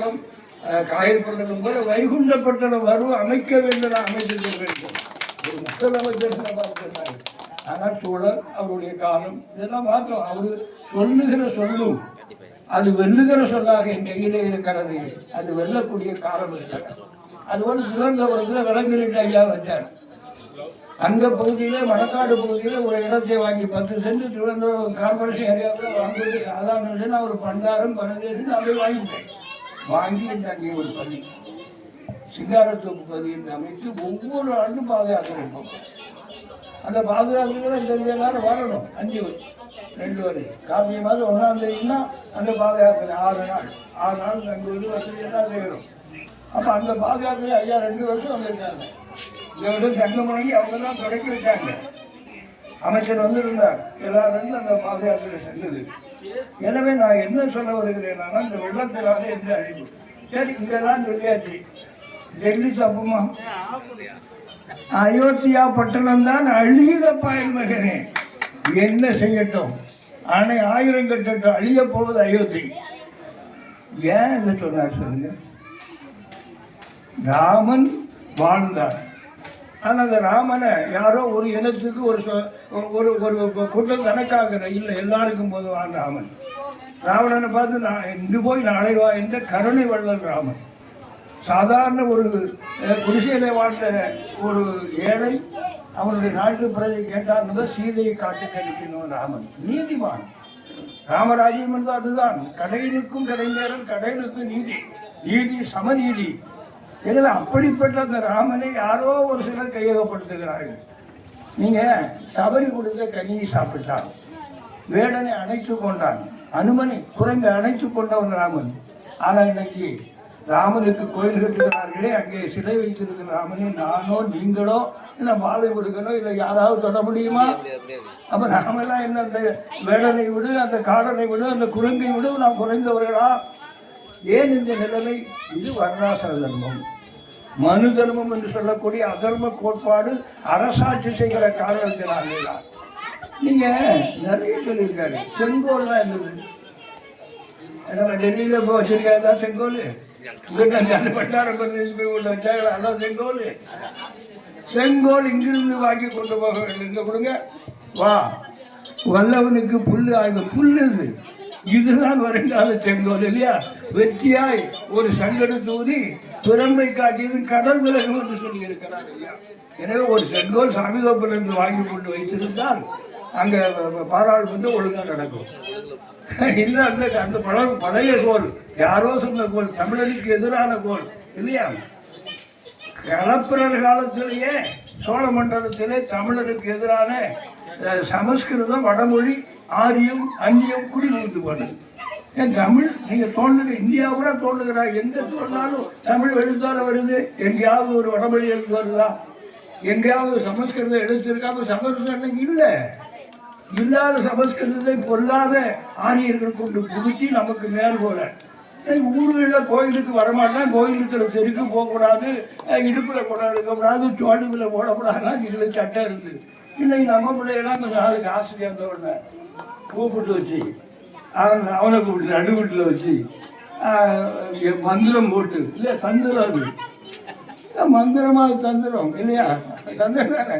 பட்டணம் காயப்பட்டணம் போல வைகுண்ட பட்டணம் வரும். அமைக்க வேண்டும் அமைத்திருக்க வேண்டும் ஒரு முதலமைச்சர் சொன்னார் ஆனால் சோழர் அவருடைய காலம் இதெல்லாம் பார்த்தோம் அவரு சொல்லுகிற சொல்லும். அது வெல்லுகிற சொல்லாக என் கையிலே இருக்கிறது. அது வெல்லக்கூடிய காலம் இருக்கிறது அதுபோல சிவகங்கபுரத்தில் விளங்கிட்டு ஐயா வச்சார் அந்த பகுதியிலே மணக்காடு பகுதியில் ஒரு இடத்தை வாங்கி பத்து சென்று திருவனந்தபுரம் கார்பரேஷன் ஏரியாவில் வாங்குவது சாதாரண அவர் பண்டாரம் பரதேசம் அப்படியே வாங்கிட்டேன் வாங்கி இந்த அங்கே ஒரு பதி சிங்காரத்தோப்பு பகுதியில் அமைத்து ஒவ்வொரு ஆண்டும் பாதுகாக்க இருக்கும் அந்த பாதுகாப்புகளை இந்த நேரம் வரணும் அஞ்சு ரெண்டு வரை. கார்த்திகை மாதம் ஒன்றாம் தேதினா அந்த பாதுகாப்பு ஆறு நாள். ஆறு நாள் தங்குவது வசதியெல்லாம் செய்யணும் அப்போ அந்த பாதுகாப்பில் ஐயா ரெண்டு வருஷம் வந்திருக்காங்க. இந்த வருடம் தங்க முடங்கி அவங்க தான் தொடக்கி வச்சாங்க. அமைச்சர் வந்திருந்தார். எல்லாரும் அந்த பாதுகாப்பில் சென்றது. எனவே நான் என்ன சொல்ல வருகிறேன் இந்த வெள்ளத்தினால எந்த அழிவு சரி இதெல்லாம் சொல்லியாச்சு. டெல்லி தப்புமா? அயோத்தியா பட்டணம் தான் அழியுத பாயல் மகனே. என்ன செய்யட்டும்? ஆனை ஆயிரம் கட்டட்டும் அழிய போவது அயோத்தி. ஏன் இதை சொன்னார் சொல்லுங்க? ராமன் வாழ்ந்தார். ஆனால் அந்த ராமனை யாரோ ஒரு இனத்துக்கு ஒரு ஒரு ஒரு குற்றம் கணக்காகிற இல்லை எல்லாருக்கும் பொதுவான ராமன். ராவணனை பார்த்து நான் இன்று போய் நாளை வா என்ற கருணை வள்ளல் ராமன். சாதாரண ஒரு அஹ், குடிசையில வாழ்ந்த ஒரு ஏழை அவனுடைய நாட்டு பிரஜை கேட்டார்னு சீதையை காட்டு கழிக்கணும் ராமன். நீதிமான். ராமராஜ்யம் என்பது அதுதான். கடையிலுக்கும் கடைஞரன் கடையிலுக்கும் நீதி. நீதி சமநீதி. எனவே அப்படிப்பட்ட அந்த ராமனை யாரோ ஒரு சிலர் கையகப்படுத்துகிறார்கள். நீங்கள் சபரி கொடுத்த கனியை சாப்பிட்டான் வேடனை அணைத்து கொண்டான் அனுமனை குரங்கு அணைத்து கொண்டவன் ராமன். ஆனால் இன்னைக்கு ராமனுக்கு கோயில் கட்டுகிறார்களே அங்கே சிலை வைத்திருக்கிற ராமனை நானோ நீங்களோ இல்லை மாலை கொடுக்கணும் இல்லை யாராவது தொட முடியுமா? அப்ப ராமெல்லாம் என்ன அந்த வேடனை விடு அந்த காடனை விடு அந்த குரங்கை விடு நாம் குறைந்தவர்களா? ஏன் இந்த நிலைமை? இது வர்ணாசிர தர்மம். மனு தர்மம் என்று சொல்லக்கூடிய அதர்ம கோட்பாடு அரசாட்சி செய்கிற காரணத்தினாலே தான் நீங்க நிறைய சொல்லியிருக்காரு. செங்கோல்லாம் இருந்தது நம்ம டெல்லியில போய் வச்சிருக்காங்க செங்கோல்? பட்டாரம் கொஞ்சம் போய் உள்ள அதான் செங்கோல். செங்கோல் இங்கிருந்து வாங்கி கொண்டு போக வேண்டும். கொடுங்க. வா. வல்லவனுக்கு புல்லு ஆய்வு புல்லு இது. இதுதான் வருங்கால செங்கோல் இல்லையா? வெற்றியாய் ஒரு சங்கடு தூதி துறம்பை காட்டியது கடல் விலகும் என்று சொல்லி இருக்கிறார் ஐயா எனவே ஒரு செங்கோல் சாமிதோப்பிலிருந்து வாங்கி கொண்டு வைத்திருந்தால் அங்க பாராளுமன்றம் ஒழுங்கா நடக்கும். இல்ல அந்த அந்த பழைய பழைய கோல் யாரோ சொன்ன கோல் தமிழனுக்கு எதிரான கோல் இல்லையா? கலப்பிரர் காலத்திலேயே சோழ மண்டலத்திலே தமிழருக்கு எதிரான சமஸ்கிருதம் வடமொழி ஆரியம் அந்நியம் குடிபுகுந்து போனது ஏன் தமிழ் நீங்க தோன்றுங்க இந்தியாவுல தோன்றுகிறா. எங்க சொன்னாலும் தமிழ் எழுத்தால வருது. எங்கேயாவது ஒரு வடமொழி எழுத்து வருதா எங்கேயாவது சமஸ்கிருதம் எழுத்திருக்காம சமஸ்கிருதம் இல்லை. இல்லாத சமஸ்கிருதத்தை பொல்லாத ஆரியர்கள் கொண்டு புகுத்தி நமக்கு மேல் போல. ஊர்களில் கோயிலுக்கு வரமாட்டான் கோயிலுக்கு தெருக்கு போகக்கூடாது. இடுப்பில் இடுப்புல கொண்டாட இருக்கக்கூடாது சோழிவில் போடக்கூடாதுன்னா இதில் சட்டம் இருக்குது இன்னைக்கு நம்ம பிள்ளைகளாம் கொஞ்சம் நாளுக்கு ஆசை சேர்ந்தவன கூப்பிட்டு வச்சு அவன் அவனை கூப்பிட்டு நடுவீட்டில் வச்சு மந்திரம் போட்டு இல்லை தந்திரம் அது. மந்திரமா தந்திரம் இல்லையா? தந்திரம் தானே.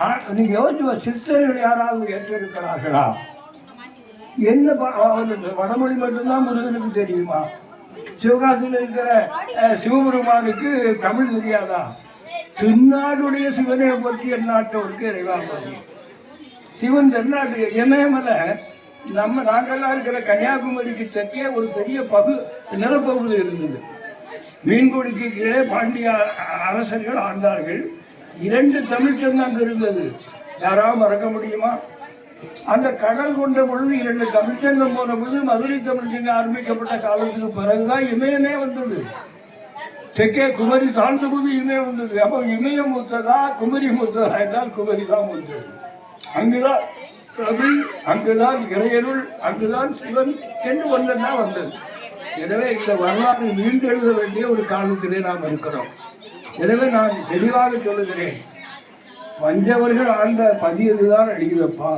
ஆ, யோசிச்சு சித்தர்கள் யாராவது ஏற்றிருக்கிறார்களா? என்ன வடமொழி மட்டும்தான் முருகனுக்கு தெரியுமா? சிவகாசியில் இருக்கிற சிவபெருமானுக்கு தமிழ் தெரியாதா? திருநாடுடைய சிவனை பற்றி எந்நாட்டவருக்கு இறைவா தெரியும் சிவன் திருநாடு இமயமலை நம்ம நாங்கள்லாம் இருக்கிற கன்னியாகுமரிக்கு தெற்கே ஒரு பெரிய பகு நிலப்பகுதி இருந்தது. மீன்கொடிக்கு கீழே பாண்டிய அரசர்கள் ஆண்டார்கள். இரண்டு தமிழ்ச்சங்கம் அங்கு இருந்தது. யாராவது மறக்க முடியுமா? அந்த கடல் கொண்ட பொழுது இரண்டு தமிழ்ச்சங்கம் போன பொழுது மதுரை தமிழ்ச்சங்கம் ஆரம்பிக்கப்பட்ட காலத்துக்கு பிறகுதான் இமயமே வந்தது. தெற்கே குமரி தாழ்ந்த போது இமயம் வந்தது. அப்போ இமயம் மூத்ததா குமரி மூத்ததா என்றால் குமரி தான் மூத்தது. அங்குதான் பிரபு அங்குதான் இறையருள் அங்குதான் சிவன் என்று ஒன்றா வந்தது. எனவே இந்த வரலாறு மீண்டெழுத வேண்டிய ஒரு காலத்திலே நாம் இருக்கிறோம். எனவே நான் தெளிவாக சொல்லுகிறேன். வஞ்சவர்கள் ஆழ்ந்த பதியதுதான் அழியுதப்பா?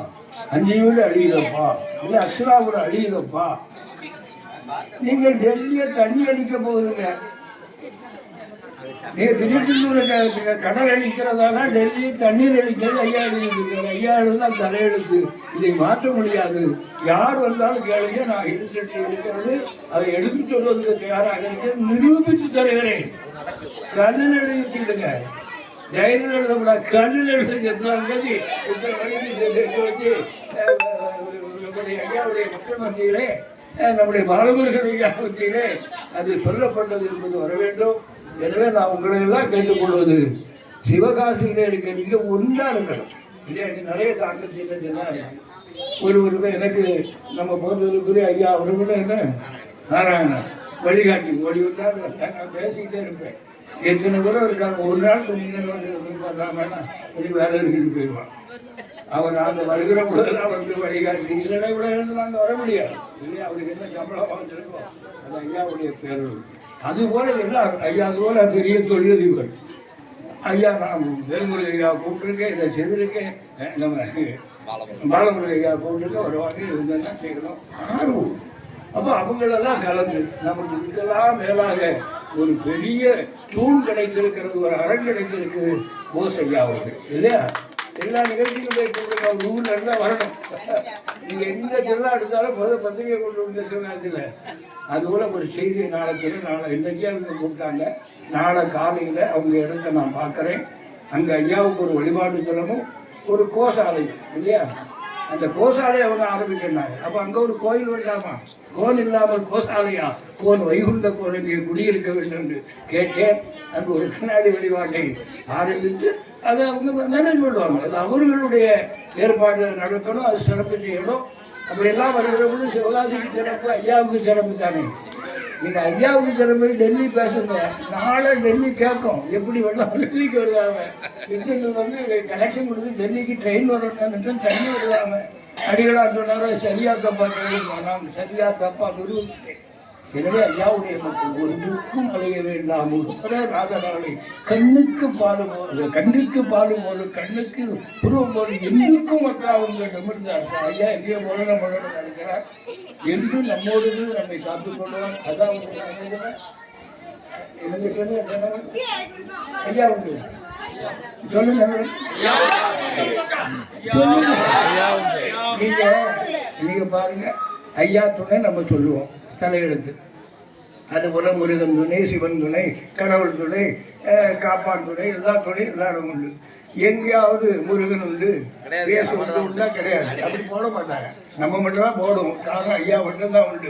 அஞ்சையோடு அழியுதப்பா? இல்லை அசுராவோட அழியுதப்பா? நீங்கள் டெல்லியை தண்ணி அடிக்க போகுதுங்க நீ திருச்செந்தூர் கடல் அழிக்கிறதானா? டெல்லி தண்ணீர் அழிக்கிறது ஐயா எழுதியிருக்காரு ஐயா எழுதான் தலையெழுத்து. இதை மாற்ற முடியாது. யார் வந்தாலும் கேளுங்க. நான் எடுத்துட்டு இருக்கிறது. அதை எடுத்து சொல்வதற்கு தயாராக இருக்கிறேன் நிரூபித்து தருகிறேன். கண்ணில் எழுதிட்டுங்க தைரியம் எழுதக்கூடாது. கண்ணில் எழுதி வச்சு நம்முடைய ஐயாவுடைய முக்கியமந்தியிலே அஹ், நம்முடைய மரபுகளுடைய மத்தியிலே அது சொல்லப்பட்டது என்பது வர வேண்டும். எனவே நான் உங்களை எல்லாம் கேட்டுக்கொள்வது சிவகாசியிலே இருக்க நீங்க ஒன்றா இருக்கணும் இல்லையா? இது நிறைய தாக்கம் செய்ய ஒரு எனக்கு நம்ம போன்றதுக்குரிய ஐயா அவரு என்ன? நாராயணன். வழிகாட்டி ஓடி வந்தால் நான் பேசிக்கிட்டே இருப்பேன். எத்தனை பேரும் இருக்காங்க? ஒரு நாள் கொஞ்சம் கொஞ்சம் வேலை இருக்குன்னு போயிடுவான். அவன் நாங்கள் வருகிற பொழுதுலாம் வந்து வழிகாட்டி. இல்லைன்னா கூட இருந்து நாங்கள் வர முடியாது. இல்லையா அவருக்கு என்ன சம்பளம் வாங்கிருக்கோம் அது ஐயாவுடைய பேர் அது போல எல்லாம் ஐயா அது போல பெரிய தொழிலதிபர் ஐயா நான் வேல்முறை ஐயா கூப்பிட்டுருக்கேன் இதை செய்திருக்கேன். நம்ம பாலமுறை ஐயா கூப்பிட்டுருக்கேன் வருவாங்க இருந்தேன்னா செய்யணும்? ஆர்வம். அப்போ அவங்களெல்லாம் கலந்து நமக்கு இதுக்கெல்லாம் மேலாக ஒரு பெரிய தூண் கிடைத்திருக்கிறது ஒரு அரண் கிடைத்திருக்குது போஸ் ஐயா அவர்கள். இல்லையா? எல்லா நிகழ்ச்சிக்கும் போய் கூப்பிடுங்க அவர் ஊர்ல இருந்தா வரணும். நீங்க எந்த திருவிழா எடுத்தாலும் முதல் பத்திரிகை கொண்டு வந்த திருவிழாத்தில் அதுபோல ஒரு செய்தி நாளைக்கு நாளை இன்னைக்கே அவங்க கூப்பிட்டாங்க நாளை காலையில் அவங்க இடத்த நான் பார்க்குறேன். அங்கே ஐயாவுக்கு ஒரு வழிபாடு தலமும் ஒரு கோசாலை இல்லையா? அந்த கோசாலையை அவங்க ஆரம்பிக்கிறாங்க. அப்போ அங்கே ஒரு கோயில் வேண்டாமா கோன் இல்லாமல் கோசாலையா? கோன் வைகுண்ட கோன் இங்கே குடியிருக்க வேண்டும் என்று கேட்டேன் அங்கு ஒரு கண்ணாடி வழிபாட்டை ஆரம்பித்து அதை அவங்க மேனேஜ் பண்ணுவாங்க அது அவர்களுடைய ஏற்பாடு நடத்தணும் அது சிறப்பு செய்யணும். அப்படியெல்லாம் வருகிற போது சிவகாசிக்கு சிறப்பு ஐயாவுக்கு சிறப்பு தானே? நீங்கள் ஐயாவுக்கு மாதிரி டெல்லி பேசுங்க. நாளை டெல்லி கேட்கும். எப்படி வேணாம் டெல்லிக்கு வருவாங்க. கிருஷ்ணன் வந்து கனெக்ஷன் கொடுத்து டெல்லிக்கு ட்ரெயின் வரணும் தண்ணி வருவாங்க. அடிகளாக சொன்னாரோ சரியா தப்பா கேள்வி நாம் சரியா தப்பா விரும்புகிறேன் எனவே ஐயாவுடைய மக்கள் ஒன்றுக்கும் அலைய வேண்டாம் உட்பட ராதனாவை கண்ணுக்கு பாடும் போது கண்ணுக்கு பாடும் போது கண்ணுக்கு புருவம் போது எண்ணுக்கும் மக்கள் அவங்க நிமிர்ந்தார். ஐயா எங்கேயோ முரண முரண நடக்கிறார் என்று நம்மோடு நம்மை காத்துக் கொள்வார். அதான் உங்களுக்கு ஐயா உண்டு. சொல்லுங்க. சொல்லுங்க. நீங்க நீங்க பாருங்க. ஐயா துணை நம்ம சொல்லுவோம். தலையெழுத்து அதுபோல முருகன் துணை சிவன் துணை கடவுள் துணை காப்பான் துணை எல்லா துணை எல்லா இடமும் உண்டு. எங்கேயாவது முருகன் உண்டு இயேசு உண்டு உண்டா கிடையாது. அப்படி போட மாட்டாங்க. நம்ம மட்டும் தான் போடுவோம். காரணம் ஐயா மட்டும் தான் உண்டு.